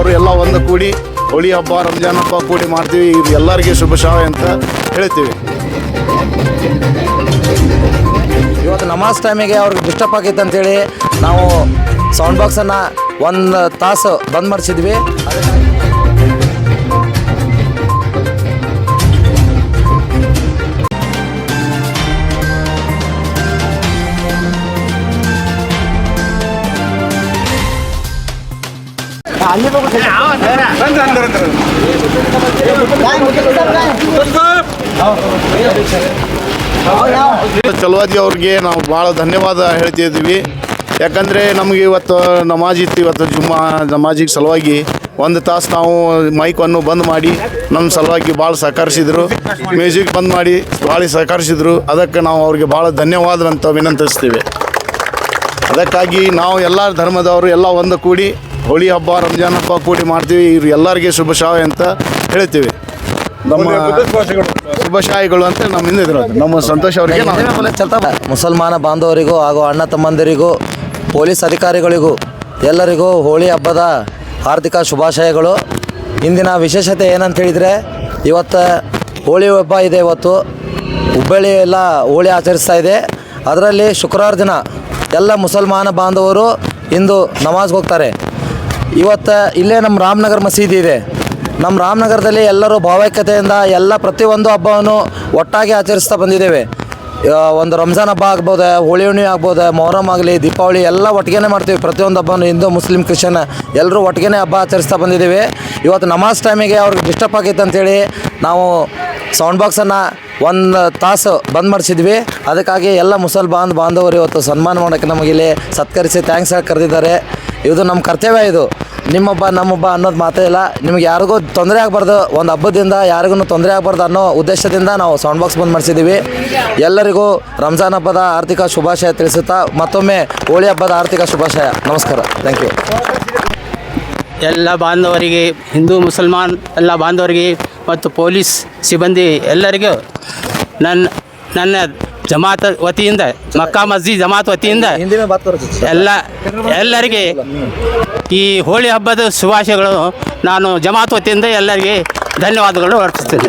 ಧರ್ಮದವರು ಎಲ್ಲ ಒಂದು ಕೂಡಿ, ಹೋಳಿ ಹಬ್ಬ, ರಂಜಾನ್ ಹಬ್ಬ ಕೂಡಿ ಮಾಡ್ತೀವಿ. ಇದು ಎಲ್ಲರಿಗೆ ಶುಭ ಶಾವೆ ಅಂತ ಹೇಳ್ತೀವಿ. ಇವತ್ತು ನಮಾಜ್ ಟೈಮಿಗೆ ಅವ್ರಿಗೆ ಡಿಸ್ಟರ್ಬ್ ಆಗಿತ್ತು ಅಂತೇಳಿ ನಾವು ಸೌಂಡ್ ಬಾಕ್ಸನ್ನು ಒಂದು ತಾಸು ಬಂದ್ ಮಾಡಿಸಿದ್ವಿ. ಚಲವಾದಿ ಅವ್ರಿಗೆ ನಾವು ಭಾಳ ಧನ್ಯವಾದ ಹೇಳ್ತಿದ್ದೀವಿ ಯಾಕಂದರೆ ನಮಗೆ ಇವತ್ತು ನಮಾಜ್ ಇತ್ತು ಇವತ್ತು ಜುಮ್ಮಾ ನಮಾಜಿಗೆ ಸಲುವಾಗಿ ಒಂದು ತಾಸು ನಾವು ಮೈಕನ್ನು ಬಂದ್ ಮಾಡಿ ನಮ್ಮ ಸಲುವಾಗಿ ಭಾಳ ಸಹಕರಿಸಿದರು. ಮ್ಯೂಸಿಕ್ ಬಂದ್ ಮಾಡಿ ಭಾಳ ಸಹಕರಿಸಿದರು. ಅದಕ್ಕೆ ನಾವು ಅವ್ರಿಗೆ ಭಾಳ ಧನ್ಯವಾದ ಅಂತ ವಿನಂತಿಸ್ತೀವಿ. ಅದಕ್ಕಾಗಿ ನಾವು ಎಲ್ಲ ಧರ್ಮದವರು ಎಲ್ಲ ಒಂದು ಕೂಡಿ ಹೋಳಿ ಹಬ್ಬ ರಂಜಾನ್ ಹಬ್ಬ ಕೂಡಿ ಮಾಡ್ತೀವಿ. ಇವ್ರು ಎಲ್ಲರಿಗೆ ಶುಭ ಶಾವೆ ಅಂತ ಹೇಳ್ತೀವಿ. ನಮ್ಮ ಶುಭಶಾಯಿಗಳು. ಅಂತ ನಮ್ಮಿಂದ ಇರೋದು ನಮ್ಮ ಸಂತೋಷ ಅವರಿಗೆ ಮುಸಲ್ಮಾನ ಬಾಂಧವರಿಗೂ ಹಾಗೂ ಅಣ್ಣ ತಮ್ಮಂದಿರಿಗೂ ಪೊಲೀಸ್ ಅಧಿಕಾರಿಗಳಿಗೂ ಎಲ್ಲರಿಗೂ ಹೋಳಿ ಹಬ್ಬದ ಹಾರ್ದಿಕ ಶುಭಾಶಯಗಳು. ಇಂದಿನ ವಿಶೇಷತೆ ಏನಂತ ಹೇಳಿದರೆ ಇವತ್ತು ಹೋಳಿ ಹಬ್ಬ ಇದೆ ಇವತ್ತು. ಹುಬ್ಬಳ್ಳಿ ಎಲ್ಲ ಹೋಳಿ ಆಚರಿಸ್ತಾ ಇದೆ. ಅದರಲ್ಲಿ ಶುಕ್ರವಾರ ದಿನ ಎಲ್ಲ ಮುಸಲ್ಮಾನ ಬಾಂಧವರು ಇಂದು ನಮಾಜ್ಗೆ ಹೋಗ್ತಾರೆ. ಇವತ್ತು ಇಲ್ಲೇ ನಮ್ಮ ರಾಮನಗರ ಮಸೀದಿ ಇದೆ. ನಮ್ಮ ರಾಮನಗರದಲ್ಲಿ ಎಲ್ಲರೂ ಭಾವೈಕ್ಯತೆಯಿಂದ ಎಲ್ಲ ಪ್ರತಿಯೊಂದು ಹಬ್ಬವನ್ನು ಒಟ್ಟಾಗಿ ಆಚರಿಸ್ತಾ ಬಂದಿದ್ದೇವೆ. ಒಂದು ರಂಜಾನ್ ಹಬ್ಬ ಆಗ್ಬೋದು, ಹೋಳಿ ಹುಣ್ಣಿ ಆಗ್ಬೋದು, ಮೊಹರಂ ಆಗಲಿ, ದೀಪಾವಳಿ ಎಲ್ಲ ಒಟ್ಟಿಗೆ ಮಾಡ್ತೀವಿ. ಪ್ರತಿಯೊಂದು ಹಬ್ಬನೂ ಹಿಂದೂ, ಮುಸ್ಲಿಂ ಕ್ರಿಶ್ಚನ್ ಎಲ್ಲರೂ ಒಟ್ಟಿಗೆ ಹಬ್ಬ ಆಚರಿಸ್ತಾ ಬಂದಿದ್ದೀವಿ. ಇವತ್ತು ನಮಾಜ್ ಟೈಮಿಗೆ ಅವ್ರಿಗೆ ಡಿಸ್ಟರ್ಬ್ ಆಗಿತ್ತು ಅಂತೇಳಿ ನಾವು ಸೌಂಡ್ ಬಾಕ್ಸನ್ನು ಒಂದು ತಾಸು ಬಂದ್ ಮಾಡಿಸಿದ್ವಿ. ಅದಕ್ಕಾಗಿ ಎಲ್ಲ ಮುಸಲ್ಮಾನ್ ಬಾಂಧ್ ಬಾಂಧವರು ಇವತ್ತು ಸನ್ಮಾನ ಮಾಡೋಕ್ಕೆ ನಮಗೆ ಇಲ್ಲಿ ಸತ್ಕರಿಸಿ ಥ್ಯಾಂಕ್ಸ್ ಹೇಳಿ ಕರೆದಿದ್ದಾರೆ. ಇದು ನಮ್ಮ ಕರ್ತವ್ಯ ಇದು. ನಿಮ್ಮೊಬ್ಬ, ನಮ್ಮೊಬ್ಬ ಅನ್ನೋದು ಮಾತೇ ಇಲ್ಲ. ನಿಮ್ಗೆ ಯಾರಿಗೂ ತೊಂದರೆ ಆಗಬಾರ್ದು. ಒಂದು ಹಬ್ಬದಿಂದ ಯಾರಿಗೂ ತೊಂದರೆ ಆಗಬಾರ್ದು ಅನ್ನೋ ಉದ್ದೇಶದಿಂದ ನಾವು ಸೌಂಡ್ ಬಾಕ್ಸ್ ಬಂದ್ ಮಾಡಿಸಿದ್ದೀವಿ. ಎಲ್ಲರಿಗೂ ರಂಜಾನ್ ಹಬ್ಬದ ಆರ್ಥಿಕ ಶುಭಾಶಯ ತಿಳಿಸುತ್ತಾ ಮತ್ತೊಮ್ಮೆ ಹೋಳಿ ಹಬ್ಬದ ಆರ್ಥಿಕ ಶುಭಾಶಯ. ನಮಸ್ಕಾರ. ಥ್ಯಾಂಕ್ ಯು ಎಲ್ಲ ಬಾಂಧವರಿಗೆ, ಹಿಂದೂ, ಮುಸಲ್ಮಾನ್ ಎಲ್ಲ ಬಾಂಧವರಿಗೆ ಮತ್ತು ಪೊಲೀಸ್ ಸಿಬ್ಬಂದಿ ಎಲ್ಲರಿಗೂ ನನ್ನ ನನ್ನ ಜಮಾತ್ ವತಿಯಿಂದ ಮಕ್ಕಾ ಮಸ್ಜಿದ್ ಜಮಾತ್ ವತಿಯಿಂದ ಎಲ್ಲ ಎಲ್ಲರಿಗೆ ಈ ಹೋಳಿ ಹಬ್ಬದ ಶುಭಾಶಯಗಳು ನಾನು ಜಮಾತ್ ವತಿಯಿಂದ ಎಲ್ಲರಿಗೆ ಧನ್ಯವಾದಗಳು ಅರ್ಪಿಸ್ತೇನೆ.